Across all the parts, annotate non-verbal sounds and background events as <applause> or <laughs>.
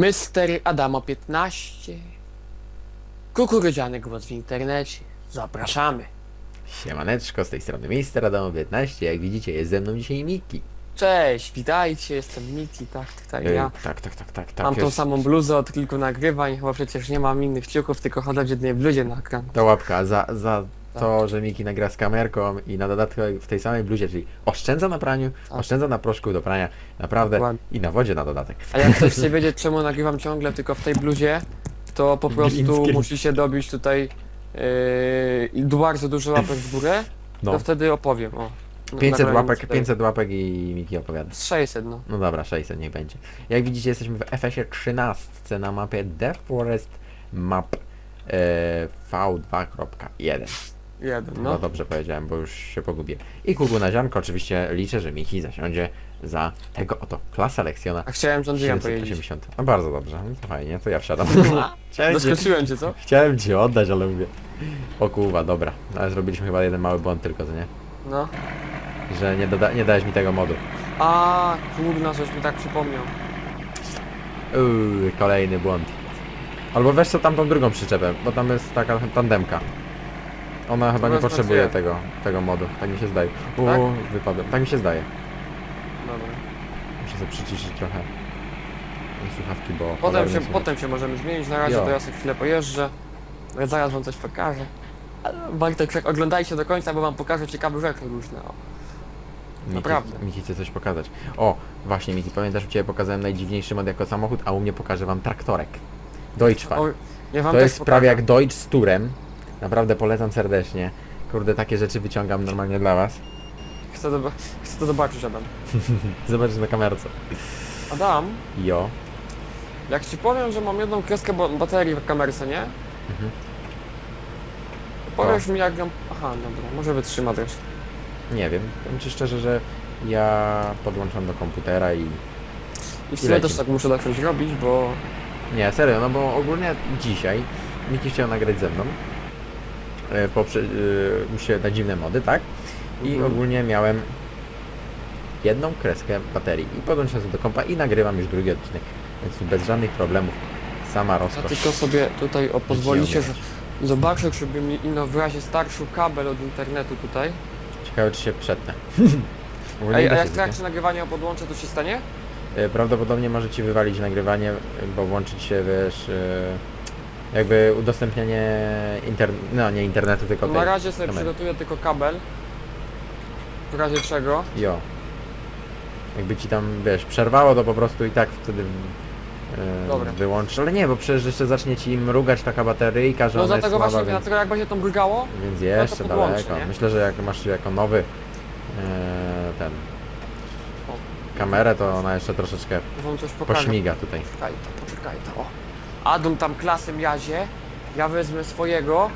Mister Adamo 15. Kukurydziany głos w internecie. Zapraszamy. Siemaneczko, z tej strony Mister Adamo 15, jak widzicie jest ze mną dzisiaj Miki. Cześć, witajcie, jestem Miki, tak, tak, Ej, ja. tak, tak, tak, tak, tak. Mam tą jest- samą bluzę od kilku nagrywań, bo przecież nie mam innych ciuchów, tylko chodzę w jednej bluzie na ekran. To łapka za, za. To, że Miki nagra z kamerką i na dodatku w tej samej bluzie, czyli oszczędza na praniu, Tak. oszczędza na proszku do prania, naprawdę Dokładnie. i na wodzie na dodatek. A jak ktoś <laughs> chce wiedzieć, czemu nagrywam ciągle tylko w tej bluzie, to po prostu Glińskiej. musi się dobić tutaj yy, bardzo dużo łapek w górę, No, to wtedy opowiem, o. 500 Nagrałem łapek, tutaj 500 łapek i Miki opowiada. Z 600, no. No dobra, 600 niech będzie. Jak widzicie jesteśmy w FS-ie 13 na mapie The Forest Map e, V2.1. Jeden, No no. dobrze powiedziałem, bo już się pogubię. I kuku na ziarnko, oczywiście liczę, że Miki zasiądzie za tego oto klasa lekcjona A chciałem John Deere'em pojeździć. 780. No bardzo dobrze, no to fajnie, to ja wsiadam. <laughs> Chciałem ci, Zaskoczyłem cię, co? chciałem ci oddać, ale mówię. O kurwa, dobra. Ale zrobiliśmy chyba jeden mały błąd tylko, co nie? No. Że nie, doda- nie dałeś mi tego modu. A, kurna, coś mi tak przypomniał. Uuu, kolejny błąd. Albo weź co tamtą drugą przyczepę, bo tam jest taka tandemka. Ona chyba nie wezmę potrzebuje dwie. tego, tego modu, tak mi się zdaje. Uuu, Tak? wypadłem. Tak mi się zdaje. Dobra. Muszę sobie przyciszyć trochę słuchawki, bo... Potem cholernie się, słychać. potem się możemy zmienić, na razie Jo. to ja sobie chwilę pojeżdżę. Ja zaraz wam coś pokażę. Ale Bartek, tak oglądajcie do końca, bo wam pokażę ciekawe rzeczy różne. O. Miki, naprawdę. Miki chce coś pokazać. O, właśnie Miki, pamiętasz, u Ciebie pokazałem najdziwniejszy mod jako samochód, a u mnie pokażę Wam traktorek. Deutschfahrt. O, ja wam To też jest prawie pokażę. jak Deutsch z turem. Naprawdę polecam serdecznie. Kurde, takie rzeczy wyciągam normalnie dla Was. Chcę, chcę to zobaczyć, Adam. <laughs> Zobaczysz na kamerce. Adam, Jo. jak ci powiem, że mam jedną kreskę ba- baterii w kamerce, nie? Mhm. Powiesz mi jak ją... Aha, dobra, może wytrzyma też. Nie wiem. Powiem Ci szczerze, że ja podłączam do komputera i... I w sumie lecimy. też tak muszę zacząć robić, bo... Nie, serio, no bo ogólnie dzisiaj Miki chciał nagrać ze mną. E, Poprze... e, się na dziwne mody, tak? I Mhm. ogólnie miałem jedną kreskę baterii i podłączyłem sobie do kompa i nagrywam już drugi odcinek. Więc bez żadnych problemów. Sama Ja rozkosz. tylko sobie tutaj o, pozwolicie, że zobaczę, żeby mi ino w razie starszy kabel od internetu tutaj. Ciekawe czy się przetnę. <laughs> Ej, a jak w trakcie nagrywania podłączę, to się stanie? E, Prawdopodobnie może Ci wywalić nagrywanie, bo włączyć się, wiesz, e, jakby udostępnianie interne... no nie internetu, tylko tej na razie sobie kamery. przygotuję tylko kabel. W razie czego. Jo. Jakby Ci tam, wiesz, przerwało, to po prostu i tak wtedy e, Dobra. wyłączysz. Ale nie, bo przecież jeszcze zacznie Ci mrugać taka bateryjka, że No ona jest dlatego słaba, właśnie, więc, dlatego jak będzie to mrugało, więc jeszcze podłączę, daleko. nie? Myślę, że jak masz jako nowy e, ten kamerę, to ona jeszcze troszeczkę wam coś pokażę. pośmiga tutaj. Poczekaj to, poczekaj to. O. Adam tam klasem jazie, ja wezmę swojego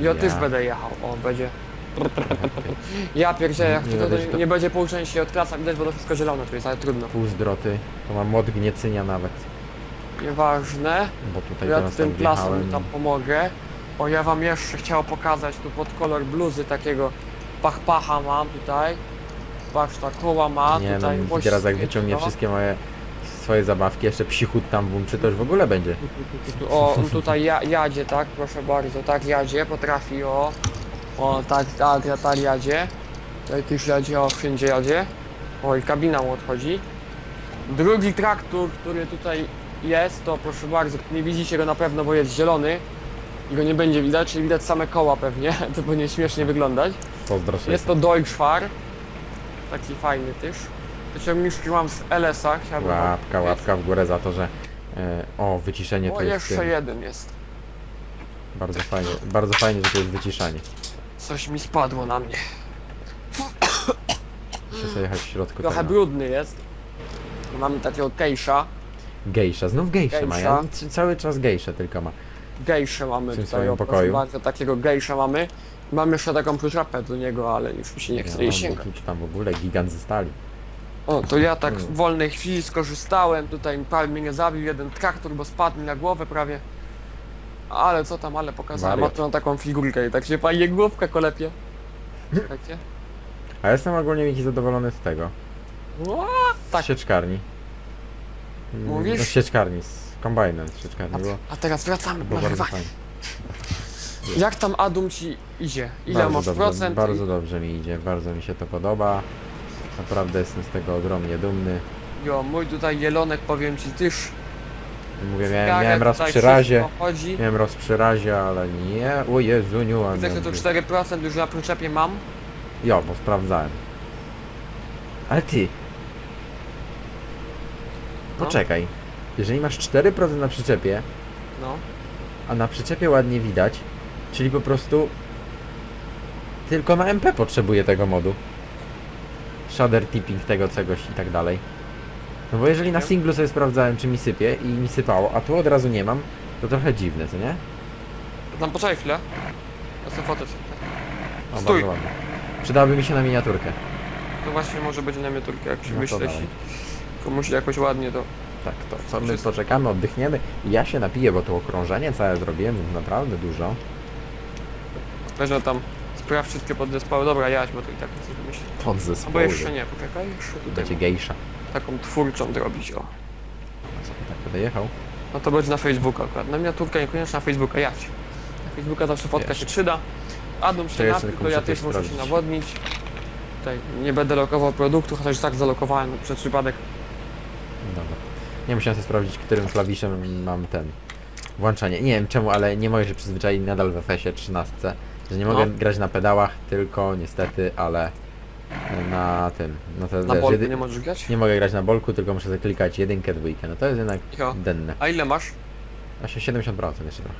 i o Ja. tyż będę jechał. O, będzie. <laughs> Ja pierdzielę, jak Nie to, będę to, się to- nie będzie pół części od klasa, widać, bo to wszystko zielone tu jest, ale trudno. Półzdroty, to mam młot gniecynia nawet, Nieważne. bo tutaj Ja teraz tym tam klasem wjechałem. tam pomogę. O, ja wam jeszcze chciał pokazać tu pod kolor bluzy takiego pachpacha mam tutaj. Patrz, ta koła ma Nie no, tutaj. Miki teraz jak oś- wyciągnie no. wszystkie moje swoje zabawki, jeszcze psichut tam włączy, to już w ogóle będzie. O, tutaj ja, jadzie, tak, proszę bardzo, tak jadzie, potrafi, o. O, tak, tak, ja tak jadzie. Tutaj też jadzie, o, wszędzie jadzie. O, i kabina mu odchodzi. Drugi traktor, który tutaj jest, to proszę bardzo, nie widzicie go na pewno, bo jest zielony. I go nie będzie widać, czyli widać same koła pewnie, <laughs> to będzie śmiesznie wyglądać. Pozdro Jest to Deutschfar. Taki fajny też. To ciągniczki mam z LS-a, chciałbym Łapka, łapka w górę za to, że e, o, wyciszenie O, to jest jeszcze jeden jest. bardzo fajnie, bardzo fajnie, że to jest wyciszanie. Coś mi spadło na mnie. Muszę sobie jechać w środku Trochę tego. brudny jest. Mamy takiego gejsza. Gejsza, znów gejsze ma, ja Gejsza. c- cały czas gejsze tylko ma. Gejsze mamy W tym tutaj. swoim o, proszę pokoju. Bardzo, takiego gejsza mamy. Mam jeszcze taką pluszapę do niego, ale już mi się nie chce jej Ja, sięgać. tam w ogóle gigant ze stali. O, to ja tak Hmm. w wolnej chwili skorzystałem. Tutaj prawie mnie nie zabił jeden traktor, bo spadł mi na głowę prawie. Ale co tam, ale pokazałem. Ma Wariat. tu na taką figurkę i tak się fajnie główka kolepie. Takie. A jestem ogólnie Miki zadowolony z tego. Ła, Z Tak. sieczkarni. Mm, Mówisz? No z sieczkarni, z kombajnem troszeczkę nie było. A teraz wracamy To bardzo nagrywania. fajnie. Jak tam Adum ci idzie? Ile bardzo masz dobrze, procent? Bardzo dobrze mi idzie, bardzo mi się to podoba. Naprawdę jestem z tego ogromnie dumny. Jo, mój tutaj jelonek powiem ci też. Mówię, miałem, miałem raz przy razie, Chodzi. miałem raz przy razie, ale nie, o Jezuniu, a Widzę, że to nie- 4% już na przyczepie mam. Jo, bo sprawdzałem. Ale ty. No. Poczekaj. Jeżeli masz 4% na przyczepie, No. a na przyczepie ładnie widać, czyli po prostu tylko na MP potrzebuje tego modu. Shader tipping tego czegoś i tak dalej. No bo jeżeli na singlu sobie sprawdzałem czy mi sypie i mi sypało, a tu od razu nie mam, to trochę dziwne, co nie? Tam poczekaj chwilę. Ja sobie fotę. O, Stój. bardzo ładnie. Przydałaby mi się na miniaturkę. To właśnie może być na miniaturkę, jak się No to myśleć. dawaj. Komuś jakoś ładnie to. Tak, to co my Wszystko. poczekamy, oddychniemy i ja się napiję, bo to okrążenie całe zrobiłem naprawdę dużo. Weź tam spraw wszystkie podzespoły. Dobra, jaś, bo to i tak nie wymyślę. Pod Albo zespołu. jeszcze nie, poczekaj, jeszcze tutaj Będzie gejsza. taką twórczą zrobić, o. Co ty tak będę jechał? No to będzie na Facebooka akurat. Na miniaturkę niekoniecznie na Facebooka, jać. Na Facebooka zawsze fotka się przyda. Się To jeszcze napi, tylko to ja muszę też coś muszę się sprawdzić. nawodnić. Tutaj nie będę lokował produktu, chociaż tak zalokowałem przed przypadek. Dobra. Nie musiałem sobie sprawdzić, którym klawiszem mam ten włączanie. Nie wiem czemu, ale nie mogę się przyzwyczaić nadal w FS-ie 13, że nie mogę No. grać na pedałach, tylko niestety, ale na tym, no to Na wiesz, bolku jedy- nie możesz grać? nie mogę grać na bolku, tylko muszę zaklikać jedynkę, dwójkę. No to jest jednak Jo. denne. A ile masz? Właśnie 70% jeszcze trochę.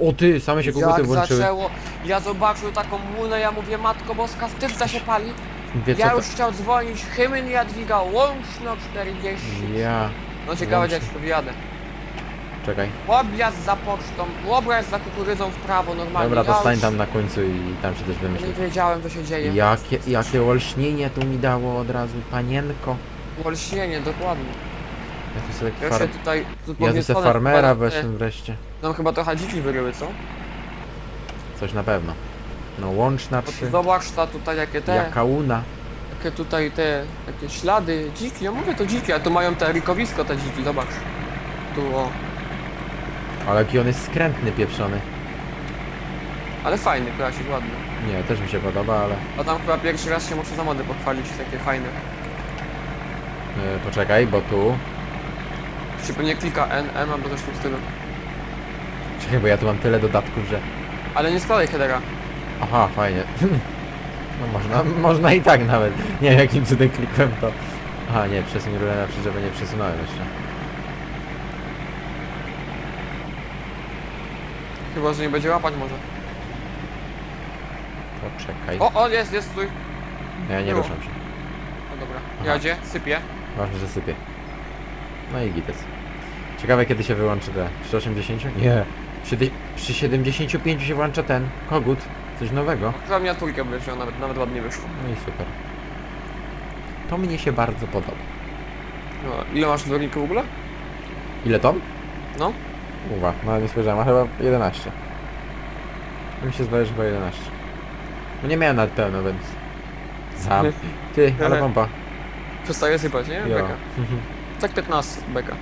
O ty, same się koguty Jak włączyły. zaczęło, ja zobaczył taką łunę, ja mówię, matko boska, wstyd się pali. Wiesz Ja co już chciał dzwonić, Hymen Jadwiga, łączno 40. to... Ja... No ciekawe, jak się wyjadę. Czekaj. Objazd za pocztą, objazd za kukurydzą w prawo, normalnie. Dobra, to stań tam na końcu i tam się też wymyśli. Nie wiedziałem, co się dzieje. Jakie, jakie olśnienie tu mi dało od razu, panienko. Olśnienie, dokładnie. Ja tu sobie Ja far... się tutaj... Tu Ja tu sobie farmera weszłem wreszcie. Tam chyba trochę dziki wyryły, co? Coś na pewno. No łączna Bo tu 3. zobacz ta tutaj jakie te, Jakauna. jakie tutaj te, takie ślady, dziki, ja mówię to dziki, a tu mają te rikowisko te dziki, zobacz. Tu o, Ale jaki on jest skrętny, pieprzony. ale fajny, klasik, ładny. Nie, też mi się podoba, ale... A tam chyba pierwszy raz się muszę za mody pochwalić, takie fajne. e, poczekaj, bo tu... Się pewnie klika N, M albo coś w tym stylu. Czekaj, bo ja tu mam tyle dodatków, że... Ale nie składaj headera. Aha, fajnie. <laughs> No można, można i tak nawet. Nie wiem jakim cudem klikłem to. Aha, nie, przesuń rurę na przyczepę nie przesunąłem jeszcze. Chyba, że nie będzie łapać może. Poczekaj. O, o, jest, jest, stój. Ja nie było. ruszam się. No dobra, Aha. jadzie, sypie. Ważne, że sypie. No i gites. Ciekawe kiedy się wyłączy te. Przy 80? Nie. Przy, ty- przy 75 się włącza ten kogut. Coś nowego. Chyba miniaturkę by wziął, nawet, nawet ładnie wyszło. No i super. To mnie się bardzo podoba. No, ile masz dworników w ogóle? Ile ton? No. Uwa, no nie spojrzałem, a chyba 11. Mi się zdaje, że chyba 11. No nie miałem nawet pełno, więc... Sam. Ty, ale pompa. Przestaje sypać, nie? Jo. Beka. <laughs> Tak 15 beka.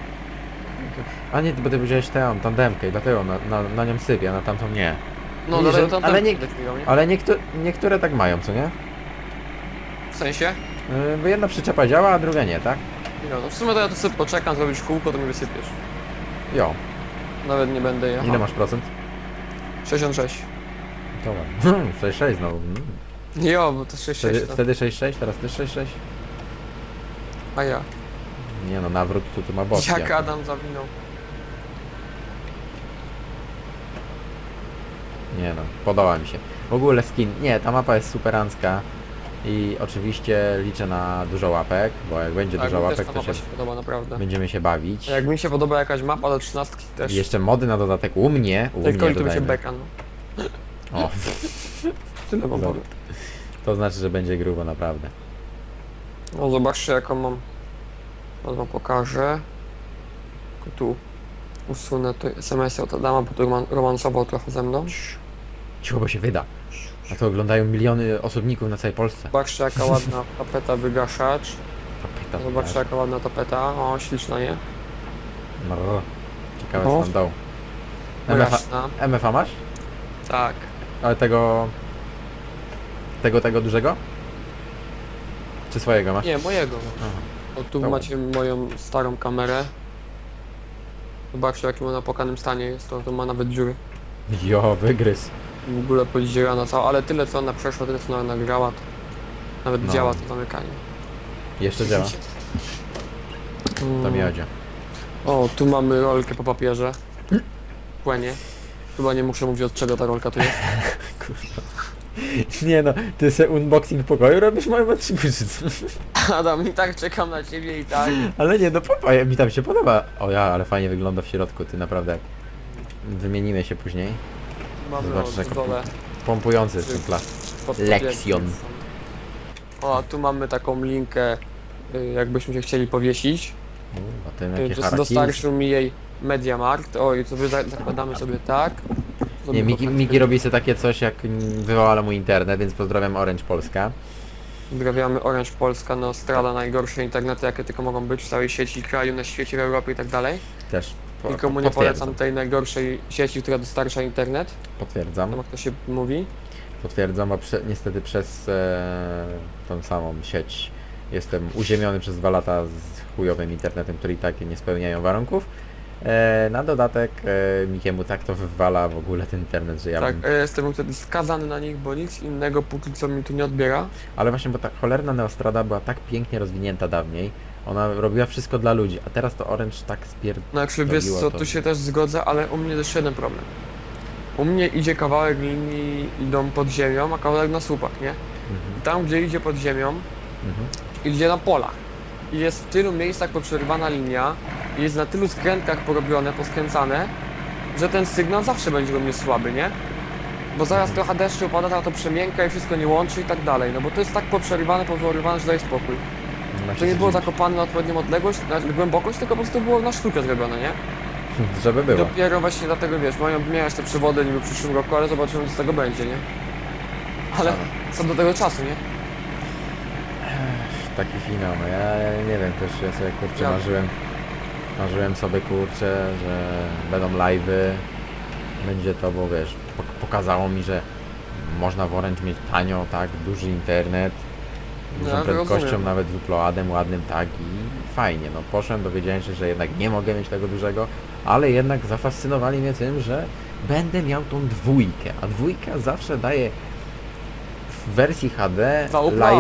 A nie, bo ty wziąłeś tę tandemkę i dlatego na, na, na nią sypie, a na tamtą nie. No, ale że- tam, ale nie- nie... Ale niektó niektóre tak mają, co nie? W sensie? Yy, bo jedna przyczepa działa, a druga nie, tak? No, no w sumie to ja tu sobie poczekam, zrobić kółko, to mi wysypiesz. Jo. Nawet nie będę jechał. Ile masz procent? 66. To ładnie. <laughs> 6,6 znowu. Mm. Jo, bo to 66 Wtedy, to... wtedy 6,6, teraz też 6,6? A ja. Nie no, nawrót tu, tu ma boss. Jak Adam zawinął. Nie no, podoba mi się. W ogóle skin, nie, ta mapa jest superancka i oczywiście liczę na dużo łapek, bo jak będzie Tak, dużo mi też łapek, ta to mapa się, się podoba, naprawdę. będziemy się bawić. Jak mi się podoba jakaś mapa do 13 też. I jeszcze mody na dodatek u mnie, u Tylko mnie tu by się dodajmy. beka, no. O, <laughs> Tyle wam Dobra. powiem. to znaczy, że będzie grubo naprawdę. No zobaczcie jaką mam. Teraz wam pokażę. Tylko tu usunę to SMS-y od Adama, bo tu roman romansował trochę ze mną. Cicho, bo się wyda. A to oglądają miliony osobników na całej Polsce. Zobaczcie jaka ładna <laughs> tapeta wygaszacz. Tapeta, Zobaczcie jaka ładna tapeta. O, śliczna, nie? No, Ciekawe O. co tam dał. No MFA, jasna. MFA masz? Tak. Ale tego... Tego, tego dużego? Czy swojego masz? Nie, mojego. Aha. O, tu Dobra. macie moją starą kamerę. Zobaczcie jakim ona pokanym stanie jest, to, to ma nawet dziury. Jo, wygryz. W ogóle podzielana cała, ale tyle co ona przeszła, tyle co ona nagrała, to nawet No. działa to zamykanie. Jeszcze działa. To Mm. miodzie. O, tu mamy rolkę po papierze. Płenie. Chyba nie muszę mówić od czego ta rolka tu jest. <laughs> Nie no, ty se unboxing pokoju robisz moim odcinku, czy co? Adam, i tak czekam na ciebie i tak. Ale nie, no popa, mi tam się podoba. O ja, ale fajnie wygląda w środku, ty naprawdę. Wymienimy się później. Mamy Zobacz, od dole. Pompujący jest ten pod papierkiem są. O, a tu mamy taką linkę, y, jakbyśmy się chcieli powiesić. A ten Y, jakie dos-. Dostarczył mi jej Mediamarkt. O, i sobie za- zakładamy sobie tak. Sobie Nie, Miki, Miki robi sobie takie coś jak mm, wywołała mu internet, więc pozdrawiam Orange Polska. Pozdrawiamy Orange Polska, no strada najgorsze internety jakie tylko mogą być w całej sieci kraju, na świecie, w Europie i tak dalej. Też Nikomu nie potwierdzam. polecam tej najgorszej sieci, która dostarcza internet. Potwierdzam. Tam jak to się mówi. Potwierdzam, a prze, niestety przez e, tą samą sieć jestem uziemiony przez dwa lata z chujowym internetem, który i tak nie spełniają warunków. E, na dodatek e, Mikiemu tak to wywala w ogóle ten internet, że ja tak, bym... e, jestem wtedy skazany na nich, bo nic innego póki co mi tu nie odbiera. Ale właśnie, bo ta cholerna Neostrada była tak pięknie rozwinięta dawniej, ona robiła wszystko dla ludzi, a teraz to Orange tak spier... Znaczy wiesz Robiło co, to. tu się też zgodzę, ale u mnie też jeden problem. U mnie idzie kawałek linii, idą pod ziemią, a kawałek na słupach, nie? Mhm, Tam gdzie idzie pod ziemią, mhm. idzie na polach. I jest w tylu miejscach poprzerywana linia, i jest na tylu skrętkach porobione, poskręcane, że ten sygnał zawsze będzie u mnie słaby, nie? Bo zaraz trochę deszczu pada, to, to przemięka i wszystko nie łączy i tak dalej, no bo to jest tak poprzerywane, powyrywane, że daje spokój. Ma To się nie było zakopane na odpowiednią odległość, na głębokość, tylko po prostu było na sztukę zrobione, nie? <laughs> Żeby było. dopiero właśnie dlatego wiesz, mają miałeś te przewody niby w przyszłym roku, ale zobaczymy co z tego będzie, nie? Ale co do tego czasu, nie? Taki finał, no ja, nie wiem, też ja sobie kurczę marzyłem, marzyłem sobie kurczę, że będą live'y, będzie to, bo wiesz, pok- pokazało mi, że można w Orange mieć tanio, tak, duży internet, dużą Ja prędkością, rozumiem. nawet z uploadem ładnym, tak i fajnie, no poszedłem, dowiedziałem się, że jednak nie mogę mieć tego dużego, ale jednak zafascynowali mnie tym, że będę miał tą dwójkę, a dwójka zawsze daje w wersji HD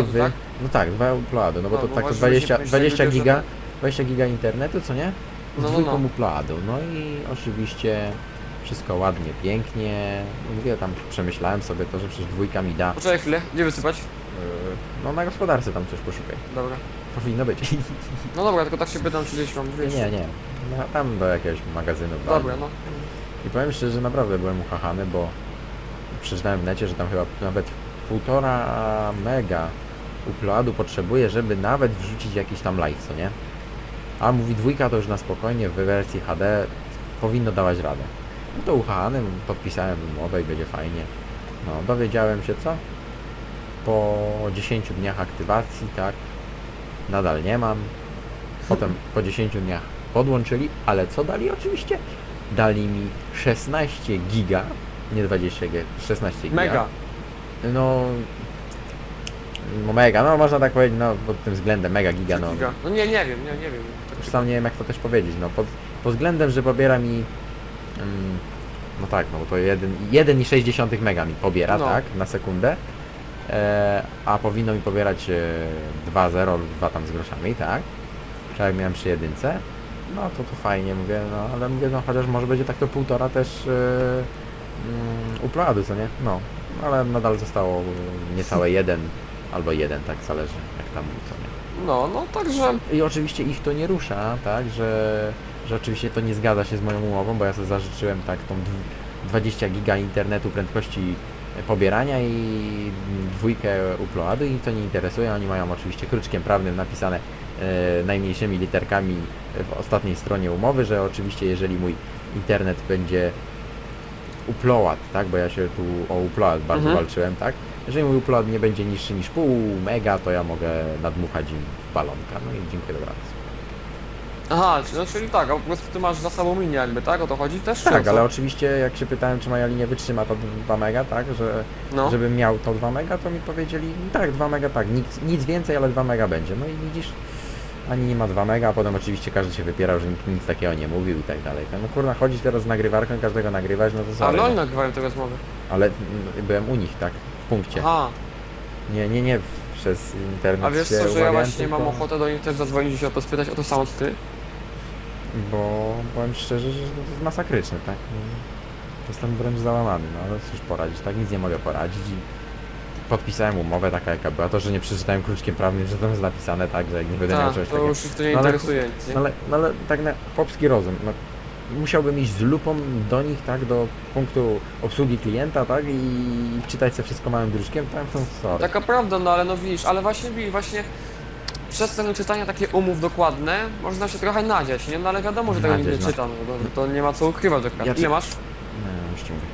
live'y, tak? No tak, dwa uploady, no bo No, to bo tak to może 20, ludzie 20 myśleli, giga, że 20 giga internetu, co nie? Z No, no, dwójką no. uploadu, no i oczywiście wszystko ładnie, pięknie, mówię tam, przemyślałem sobie to, że przecież dwójka mi da, Poczekaj chwilę, gdzie wysypać? yy, no na gospodarce tam coś poszukaj, Dobra. powinno być. No dobra, tylko tak się pytam, czy gdzieś mam wiesz. nie, nie, no, tam do jakiegoś magazynu. Dobra, no. I powiem szczerze, że naprawdę byłem uchachany, bo przeczytałem w necie, że tam chyba nawet półtora mega uploadu potrzebuje, żeby nawet wrzucić jakiś tam live, co nie? A mówi dwójka to już na spokojnie w wersji HD powinno dawać radę. No to uchachanym podpisałem umowę i będzie fajnie. No, dowiedziałem się co? Po 10 dniach aktywacji, tak, nadal nie mam. Potem po 10 dniach podłączyli, ale co dali oczywiście? Dali mi 16 giga, nie 20 giga, 16 giga. Mega. No, no mega, no można tak powiedzieć, no pod tym względem mega giga, no. Giga. No nie, nie wiem, nie, nie wiem. Już sam nie wiem jak to też powiedzieć, no pod, pod względem, że pobiera mi mm, no tak, no bo to 1,6 mega mi pobiera, No. tak, na sekundę. E, a powinno mi pobierać e, 2,0 lub 2 tam z groszami, tak? Tak jak miałem przy jedynce. No to to fajnie, mówię, no ale mówię, no chociaż może będzie tak to półtora też e, mm, uploadu, co nie? No, ale nadal zostało e, niecałe jeden albo jeden, tak zależy jak tam, co nie. No, no także I oczywiście ich to nie rusza, tak, że, że oczywiście to nie zgadza się z moją umową, bo ja sobie zażyczyłem tak tą dw- 20 giga internetu prędkości pobierania i dwójkę uploadu i to nie interesuje. Oni mają oczywiście kruczkiem prawnym napisane e, najmniejszymi literkami w ostatniej stronie umowy, że oczywiście jeżeli mój internet będzie upload, tak, bo ja się tu o upload bardzo Mhm. walczyłem, tak, jeżeli mój upload nie będzie niższy niż pół mega, to ja mogę nadmuchać im w balonka. No i dziękuję dobranoc. Aha, no czyli tak, a po prostu ty masz za sobą linię jakby, tak? O to chodzi też? czy o Tak, co? ale oczywiście jak się pytałem, czy moja linia wytrzyma to 2 mega, tak, że No. żebym miał to 2 mega, to mi powiedzieli, tak, 2 mega, tak, nic, nic więcej, ale 2 mega będzie. No i widzisz, ani nie ma 2 mega, a potem oczywiście każdy się wypierał, że nikt nic takiego nie mówił i tak dalej. No kurna, chodzić teraz z nagrywarką i każdego nagrywać, no to A sorry, no i nagrywają te rozmowy. Ale mm, byłem u nich, tak, punkcie. Aha, Nie, nie, nie w, przez internet a wiesz się co, że ja umawiałem, właśnie tylko- mam ochotę do nich też zadzwonić i się o to spytać o to samo co ty? Bo powiem szczerze, że to jest masakryczne, tak? No, Jestem wręcz załamany, no ale cóż poradzić, tak nic nie mogę poradzić i podpisałem umowę taka jaka była, to, że nie przeczytałem kluczkiem prawnym, że tam jest napisane tak, że jak nie będę miał Tak, czegoś to takiego. już ich to nie No ale- interesuje nic, nie? No ale, no ale tak na chłopski rozum, no, musiałbym iść z lupą do nich, tak, do punktu obsługi klienta, tak, i czytać sobie wszystko małym druczkiem, tam są sorry. Taka prawda, no ale no widzisz, ale właśnie właśnie przez ten czytanie takie umów dokładne można się trochę nadziać, nie? No ale wiadomo, że tego nikt nie Nadziać, no. czyta, no to, to nie ma co ukrywać akurat. Ja Ile czy- masz? Nie, już ci mówię.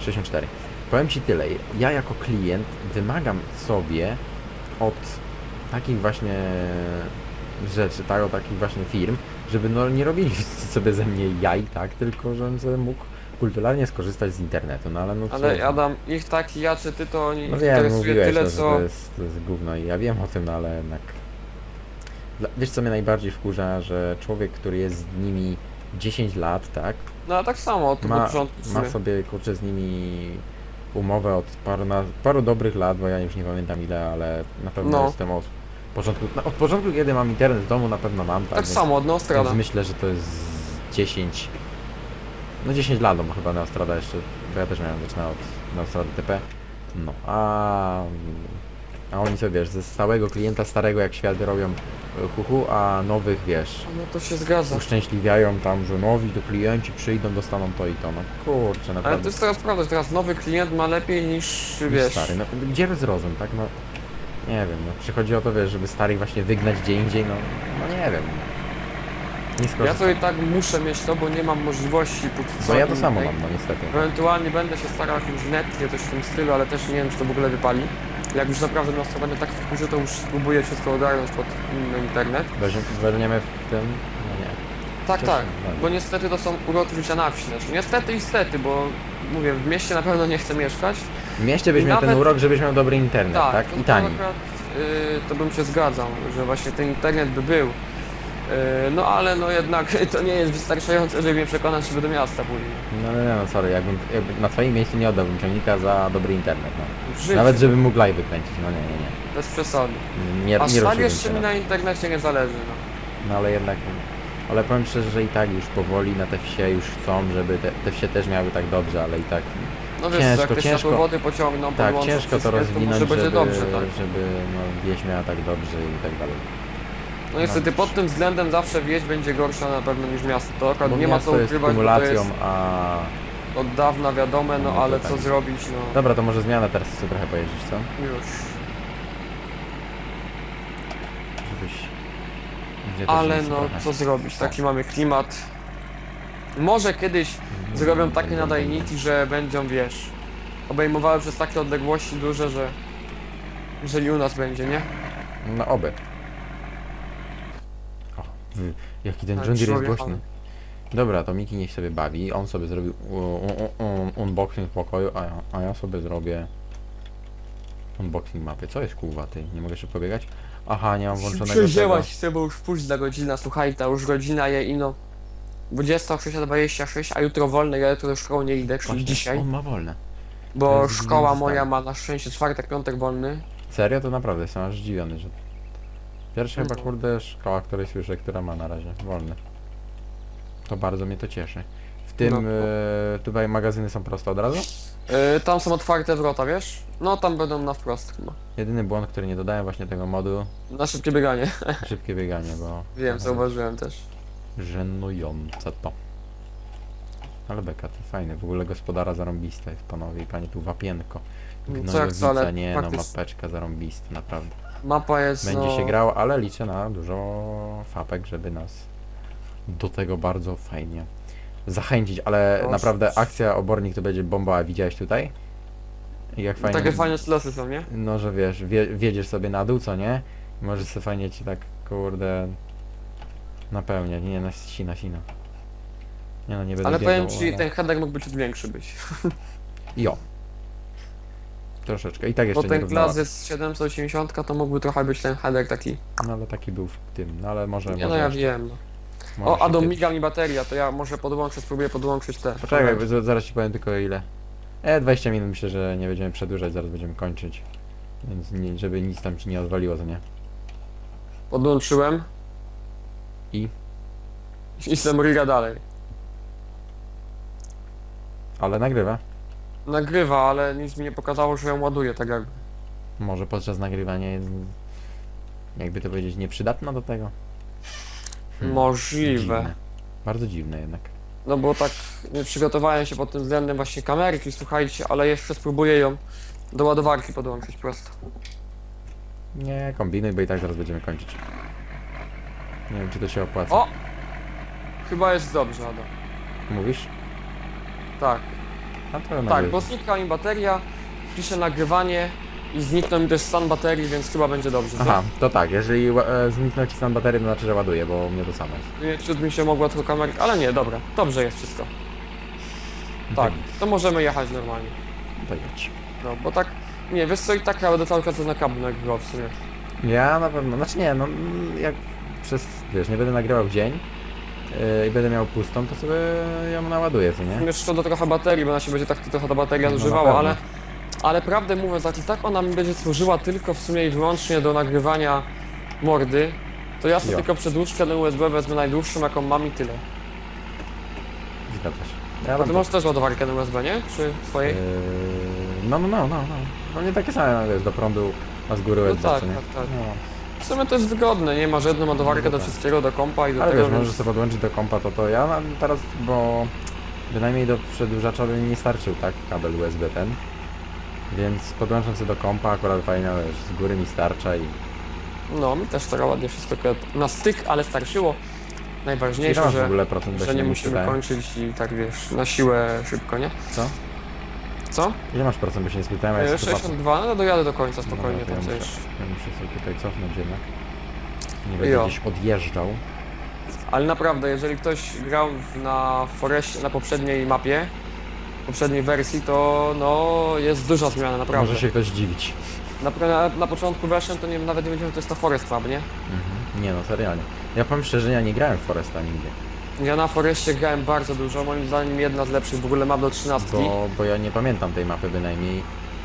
64. Powiem Ci tyle. Ja jako klient wymagam sobie od takich właśnie rzeczy, tak, od takich właśnie firm, żeby no nie robili <laughs> sobie ze mnie jaj, tak, tylko żebym sobie mógł kulturalnie skorzystać z internetu, no ale no co? Ale Adam, ich taki ja czy ty, to nie no ich wiem, interesuje mówiłeś, tyle to, że co... to jest, to jest gówno i ja wiem o tym, no ale jednak... Dla- Wiesz co mnie najbardziej wkurza, że człowiek, który jest z nimi 10 lat, tak, No ale tak samo od ma, początku w ma sumie. sobie kurczę z nimi umowę od paru, na, paru dobrych lat, bo ja już nie pamiętam ile, ale na pewno No. jestem od początku, no, od początku kiedy mam internet w domu na pewno mam, tak, Tak więc, samo, od Neostrada. więc myślę, że to jest z 10, no 10 lat, no bo chyba Neostrada jeszcze, bo ja też miałem, zaczynałem od Neostrady TP, no, a, a oni sobie, wiesz, ze stałego klienta, starego jak świat robią e, huhu, a nowych, wiesz, No to się zgadza. uszczęśliwiają tam, że nowi to klienci przyjdą, dostaną to i to. No kurczę, Ale naprawdę. to jest teraz prawda, że teraz nowy klient ma lepiej niż, niż wiesz... Stary, no gdzie jest rozum, tak? No nie wiem, no przychodzi o to, wiesz, żeby stary właśnie wygnać gdzie indziej, no, no nie wiem. Nie Ja skorzystam. sobie tak muszę mieć to, bo nie mam możliwości póki co No ja to samo innej. mam, no niestety. Ewentualnie będę się starał jakimś netnie, coś w tym stylu, ale też nie wiem, czy to w ogóle wypali. Jak już naprawdę na będę tak wkurzył, to już spróbuję wszystko ogarnąć pod inny internet. Weź- Weźmiemy w tym, no nie. Tak, Też tak, bo niestety to są uroki życia na wsi. Znaczy, niestety i stety, bo mówię, w mieście na pewno nie chcę mieszkać. W mieście byś I miał ten nawet- urok, żebyś miał dobry internet, tak? Tak, I to tani. Akurat, y, to bym się zgadzał, że właśnie ten internet by był. Y, no ale no jednak <laughs> to nie jest wystarczające, żeby mnie przekonać, żeby do miasta pójść. No nie, no sorry, jakbym, jakby na twoim miejscu nie oddałbym ciągnika za dobry internet, no. W życiu, Nawet żebym mógł live wykręcić, no nie, nie, nie. bez przesady. Nie, Aż nie tak ruszyłbym jeszcze się mi na na internecie nie zależy. No. No ale jednak, ale powiem szczerze, że i tak już powoli na te wsie już chcą, żeby te, te wsie też miały tak dobrze, ale i tak, No wiesz, Ciężko, jak te ciężko. światłowody pociągną, tak podłączą ciężko to wszystkie, rozwinąć, może będzie żeby, dobrze, tak. żeby no, wieś miała tak dobrze i tak dalej. No niestety pod tym względem zawsze wieś będzie gorsza na pewno niż miasto. To akurat Bo nie ma co miasto jest ukrywać, bo to kumulacją, jest a... od dawna wiadome, no No ale tak. co zrobić, no Dobra, to może zmiana teraz sobie trochę pojeździć, co? już. Żebyś... gdzie też Ale no trochę. co zrobić, taki mamy klimat. Może kiedyś zrobią takie nadajniki, że będą, wiesz, obejmowały przez takie odległości duże, że jeżeli u nas będzie, nie? No oby. O, jaki ten Tak, John Deere jest człowiek, głośny. Dobra, to Miki niech sobie bawi. On sobie zrobił u- u- u- unboxing pokoju, a ja, a ja sobie zrobię unboxing mapy. Co jest kurwa ty? Nie mogę szybko biegać? Aha, nie mam włączonego tego. Przewzięłaś się, bo już późna godzina, słuchaj, ta już godzina je ino 26.26, a jutro wolne, ja jutro do szkoły nie idę, czyli Właśnie, dzisiaj, On ma wolne. bo jest szkoła moja ma na szczęście czwartek, piątek wolny. Serio? To naprawdę jestem aż zdziwiony, że... Pierwsza chyba No. kurde szkoła, której słyszę, która ma na razie wolne. To bardzo mnie to cieszy. W tym No. e, tutaj magazyny są prosto od razu? Yy, tam są otwarte wrota, wiesz? No tam będą na wprost chyba. Jedyny błąd, który nie dodałem właśnie tego modu, Na szybkie bieganie. szybkie bieganie, bo... Wiem, zauważyłem też. Żenujące to. Ale beka, to fajne. W ogóle gospodara zarąbista jest, panowie i panie, tu wapienko. No co jak Gnojowica, co, ale nie no, mapeczka zarąbista, naprawdę. Mapa jest Będzie no... się grało, ale liczę na dużo fapek, żeby nas do tego bardzo fajnie zachęcić, ale Proszę. naprawdę akcja obornik to będzie bomba, widziałeś tutaj? Jak fajnie, Takie fajne slosy są, nie? no że wiesz, wie, wiedziesz sobie na dół, co nie? I możesz sobie fajnie ci tak, kurde, Napełnia, nie, na sina, sina. Nie no, nie będę Ale powiem ci, ale- ten header mógłby ciut większy być. <laughs> Jo. Troszeczkę. I tak Bo jeszcze nie ten równała. klas jest 780, to mógłby trochę być ten header taki. No ale taki był w tym, no ale może... Nie może no ja jeszcze- wiem. może O, się a do kiedyś- miga mi bateria, to ja może podłączę, spróbuję podłączyć te. Poczekaj, bo za- zaraz ci powiem tylko ile. E, 20 minut myślę, że nie będziemy przedłużać, zaraz będziemy kończyć. Więc nie, żeby nic tam ci nie odwaliło, to nie. Podłączyłem. I? I jestem riga dalej. Ale nagrywa. Nagrywa, ale nic mi nie pokazało, że ją ładuje tak jakby. Może podczas nagrywania jest... Jakby to powiedzieć, nieprzydatna do tego. Hmm, Możliwe. Dziwne. Bardzo dziwne jednak. No bo tak nie przygotowałem się pod tym względem właśnie kamerki, słuchajcie, ale jeszcze spróbuję ją do ładowarki podłączyć prosto. Nie kombinuj, bo i tak zaraz będziemy kończyć. Nie wiem, czy to się opłaca. O! Chyba jest dobrze, Adam. Mówisz? Tak, A to na tak, bo znikła mi bateria, piszę nagrywanie i zniknął mi też stan baterii, więc chyba będzie dobrze. Aha, to tak, jeżeli ła- e, zniknął ci stan baterii, to znaczy, że ładuje, bo u mnie to samo jest. Nie, Ciut mi się mogła tylko kamerka, ale nie, dobra, dobrze jest wszystko. Tak, to możemy jechać normalnie. To jedź. No, bo tak, nie, wiesz co, i tak ja będę cały czas na kablu nagrywał w sumie. Ja na pewno, znaczy nie, no mm, jak przez, wiesz, nie będę nagrywał w dzień yy, i będę miał pustą, to sobie ją naładuję, co nie? Jeszcze do trochę baterii, bo ona się będzie tak trochę ta bateria No, na zużywała, pewno. ale... Ale prawdę mówiąc, jak i tak ona mi będzie służyła tylko w sumie i wyłącznie do nagrywania mordy, to ja sobie Jo. tylko przedłużkę na USB wezmę najdłuższą jaką mam i tyle. Zgadza się. Ja A mam ty masz też ładowarkę na USB, nie? Czy swojej? Yy, no, no, no, no, no. No nie takie same, wiesz, do prądu, a z góry No USB, tak, co nie? tak, tak. No. W sumie to jest wygodne, nie? Masz jedną ładowarkę do wszystkiego, do kompa i do Ale tego, wiesz, więc... możesz sobie podłączyć do kompa, to to ja mam teraz, bo bynajmniej do przedłużacza by mi nie starczył, tak, kabel USB ten. Więc podłączam sobie do kompa, akurat fajnie, wiesz, z góry mi starcza i... No, mi też tak ładnie wszystko na styk, ale starczyło. Ile Najważniejsze, masz w że, ogóle procent że nie musimy kończyć i tak wiesz, na siłę szybko, nie? Co? Co? Ile masz procent, bo się nie spytałem, a E, jest chyba... 62, no dojadę do końca spokojnie, Dobra, to tam ja coś. muszę, ja muszę sobie tutaj cofnąć jednak. Nie będę Jo. gdzieś odjeżdżał. Ale naprawdę, jeżeli ktoś grał w- na Forestie, na poprzedniej mapie, poprzedniej wersji, to no jest duża zmiana, naprawdę. Może się ktoś dziwić. Na, na, na początku weszłem, to nie, nawet nie wiedziałem, że to jest ta Forest Map, nie? Mhm. Nie no, serialnie. Ja powiem szczerze, ja nie grałem w Foresta nigdy. Ja na Forestie grałem bardzo dużo, moim zdaniem jedna z lepszych w ogóle map do 13. Bo, bo ja nie pamiętam tej mapy bynajmniej.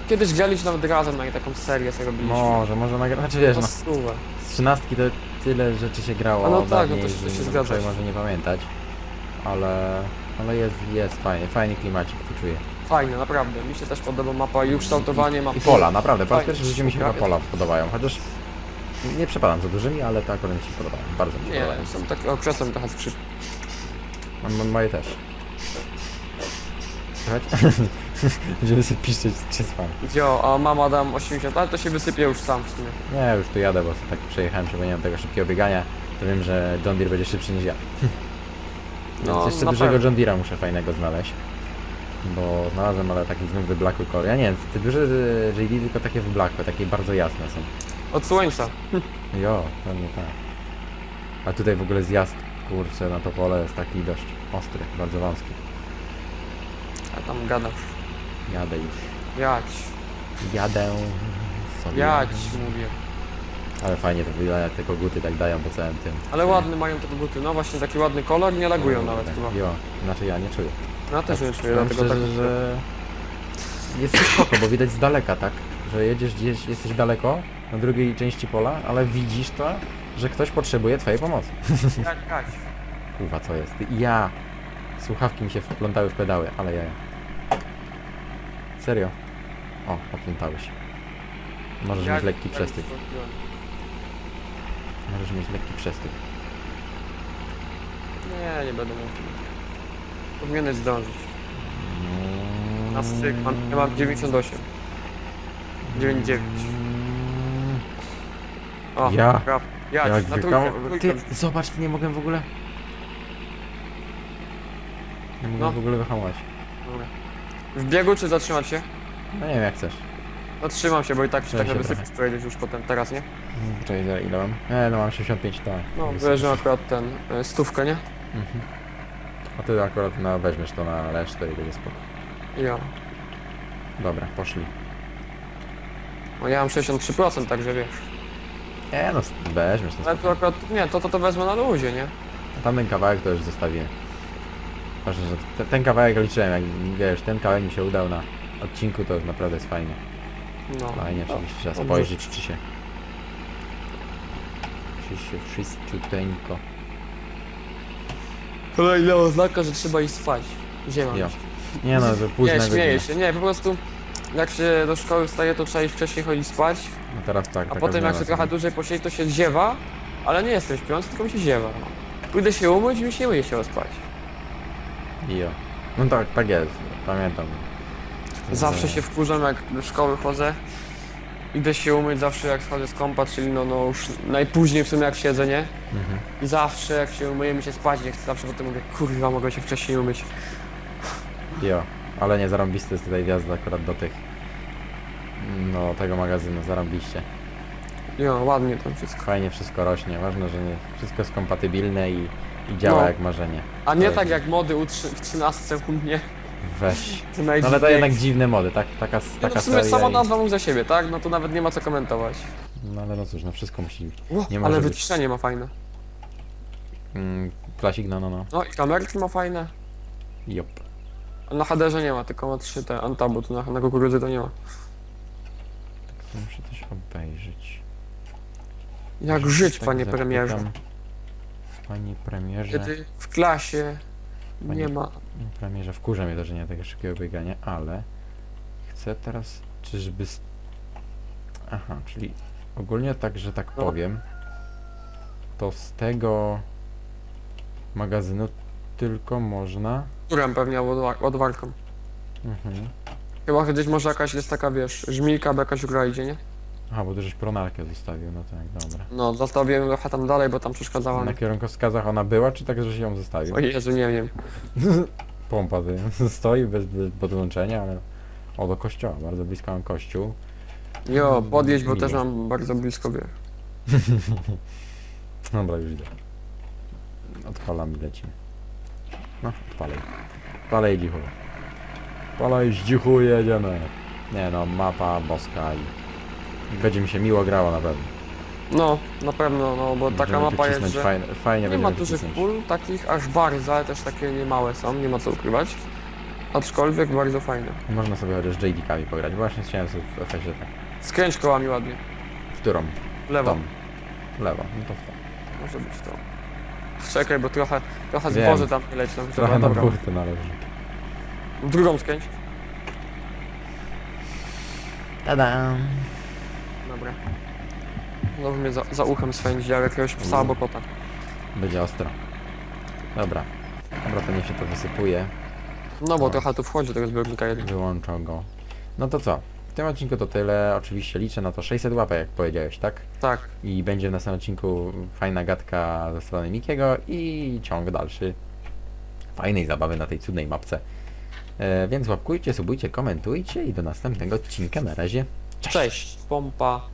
Kiedyś graliśmy nawet razem na taką serię, co robiliśmy. Może, może nagrać. Znaczy wiesz, no, z trzynastki to tyle rzeczy się grało A no tak, no to się- to że się nie- zgadza. człowiek może nie pamiętać. Ale, ale jest, jest fajnie, fajny klimacik tu czuję. Fajne, naprawdę. Mi się też podoba mapa i ukształtowanie mapy. I pola, naprawdę, po raz Fajnie, pierwszy w życiu mi się chyba pola podobają. Chociaż nie przepadam za dużymi, ale tak akurat mi się podobają. Bardzo mi się podobają. Nie, są takie okresem trochę skrzyp. M- Moje też. Słychać? Będziemy <laughs> sobie piszczeć z krzesłami. Gdzie, a mama dam 80, ale to się wysypie już sam w sumie. Nie, już tu jadę, bo tak przejechałem, żeby nie mam tego szybkiego biegania. To wiem, że John Deere będzie szybszy niż ja. <laughs> Więc No, jeszcze na dużego pewno. John Deere'a muszę fajnego znaleźć. Bo znalazłem, ale taki znów wyblakły kolor. Ja nie wiem, te duże y, JD tylko takie wyblakłe, takie bardzo jasne są. Od słońca. Jo, pewnie tak. A tutaj w ogóle zjazd, kurczę, na to pole jest taki dość ostry, bardzo wąski. A tam gadasz. Jadę już. Jać. Jadę sobie. Jać, mówię. Ale fajnie to wygląda, jak te koguty tak dają po całym tym. Ale ładny mają te buty, no właśnie taki ładny kolor, nie lagują nawet chyba. Jo, znaczy ja nie czuję. No ja też nie czuję, dlatego tak... że jest to spoko, bo widać z daleka, tak? Że jedziesz gdzieś, jesteś daleko, na drugiej części pola, ale widzisz to, że ktoś potrzebuje twojej pomocy. <laughs> Kurwa, co jest? I ja. Słuchawki mi się wplątały w pedały, ale ja. Serio. O, oplątały się. Możesz mieć lekki przestyk. Możesz mieć lekki przestyk. Nie, nie będę mówił. Powinieneś zdążyć. Na styk, mam, ja mam 98. 99. O, Ja. Jać, Jak na wykał... trójkę, Ty, trójkę. zobacz, nie mogę w ogóle... Nie mogę No. w ogóle wyhamować. Dobra. W biegu czy zatrzymać się? No nie wiem jak chcesz. No trzymam się, bo i tak się Trzymaj tak się wysypiesz pojedziesz już potem, teraz, nie? Czekaj, ile- ile mam? E, no mam 65, tak. No, wyjeżdżam akurat ten, y, stówkę, nie? Mhm. A ty akurat no, weźmiesz to na resztę i będzie spoko. Ja. Dobra, poszli. No ja mam 63%, także wiesz. Nie no, weźmiesz to Ale tu akurat, nie, to to, to wezmę na luzie, nie? A Tamten kawałek to już zostawiłem. Ważne, że te, ten kawałek liczyłem, jak wiesz, ten kawałek mi się udał na odcinku, to naprawdę jest fajnie. No. Fajnie, oczywiście trzeba dobrze. spojrzeć, czy się... Czy się wszyściuteńko. Kolejna oznaka, że trzeba iść spać. Ziemia. Jo. Nie no, że późne Nie, śmieję się, nie, po prostu jak się do szkoły wstaje, to trzeba iść wcześniej chodzić spać, No teraz tak, a taka potem jak zmiana się trochę sobie. dłużej posiedzi, to się ziewa, ale nie jestem śpiący, tylko mi się ziewa. Pójdę się umyć i mi się nie będzie chciało spać. Jo. No tak, tak jest, pamiętam. Zawsze się wkurzam, jak do szkoły chodzę. Idę się umyć zawsze jak schodzę z kąpa, czyli no, no już najpóźniej w sumie jak siedzę, nie? Mhm. I zawsze jak się umyję, mi się spać nie chce, zawsze potem mówię, kurwa, mogę się wcześniej umyć. Jo, ale nie zarąbisty jest tutaj wjazd akurat do tych... No, tego magazynu, zarąbiście. Jo, ładnie tam wszystko. Fajnie wszystko rośnie, ważne, że nie, wszystko jest kompatybilne i, i działa No. jak marzenie. A nie To tak jest- jak mody u trzy- w 13 u mnie. Weź. <laughs> To No ale to jednak dziwne mody, tak, taka, Nie, taka no w sumie seria sama i- nazwa mówi za siebie, tak? No to nawet nie ma co komentować. No ale no cóż, no wszystko musi... O, Nie może ale być. wyciszenie ma fajne. Mm, klasik, no, no, no. No i kamerki ma fajne. Jop. Na HDR nie ma, tylko ma trzy te antabut, na, na kukurydzy to nie ma. To muszę coś obejrzeć. Jak Może żyć, tak panie zapytam. premierze? Panie premierze... Kiedy w klasie nie Panie- ma... Premierze wkurza mnie to, że nie ma takiego szybkiego biegania, ale... Chcę teraz... Czyżby... s- Aha, czyli... Ogólnie tak, że tak No. powiem... To z tego... Magazynu tylko można... Którym pewnie ładowarką. Mhm. Chyba gdzieś może jakaś jest taka, wiesz, żmijka albo jakaś gra idzie, nie? Aha, bo ty żeś pronarkę zostawił, no tak, dobra. No, zostawiłem trochę tam dalej, bo tam przeszkadzała Na mi. kierunkowskazach ona była, czy tak, że się ją zostawił? O Jezu, nie wiem. <laughs> Pompa ty, <laughs> stoi bez, bez podłączenia, ale... O, do kościoła, bardzo blisko mam kościół. Jo, podjedź, bo też mam bardzo blisko, wie. <laughs> Dobra, już idę. Odpalam i lecimy. No, odpalaj. Odpalaj dzichu. Odpalaj dzichu, jedziemy. Nie no, mapa boska i... Będzie mi się miło grało na pewno. No, na pewno, no, bo taka Będziemy mapa jest, że Fajnie, fajnie nie ma będziemy dużych pól, takich aż bardzo, ale też takie niemałe są, nie ma co ukrywać. Aczkolwiek bardzo fajne. Można sobie chociaż JD-kami pograć. Właśnie chciałem sobie w efekcie tak. Skręć kołami ładnie. W którą? W lewo. Tą. W lewo, no to w tą. Może być to. Czekaj, bo trochę, trochę Wiem. zboże tam nie leci. Tam, Trochę na dobra. burty należy. W drugą skręć. Tada! Dobra. Znowu mnie za, za uchem swędzi, jak jakiegoś psa albo kota. Będzie ostro. Dobra. Dobra, to niech się to wysypuje. No bo No. trochę tu wchodzi do tego zbiornika jeden. Wyłączę go. No to co? W tym odcinku to tyle. Oczywiście liczę na to 600 łapek, jak powiedziałeś, tak? Tak. I będzie w następnym odcinku fajna gadka ze strony Mikiego i ciąg dalszy fajnej zabawy na tej cudnej mapce. E, więc łapkujcie, subujcie, komentujcie i do następnego odcinka. Na razie. Cześć, pompa.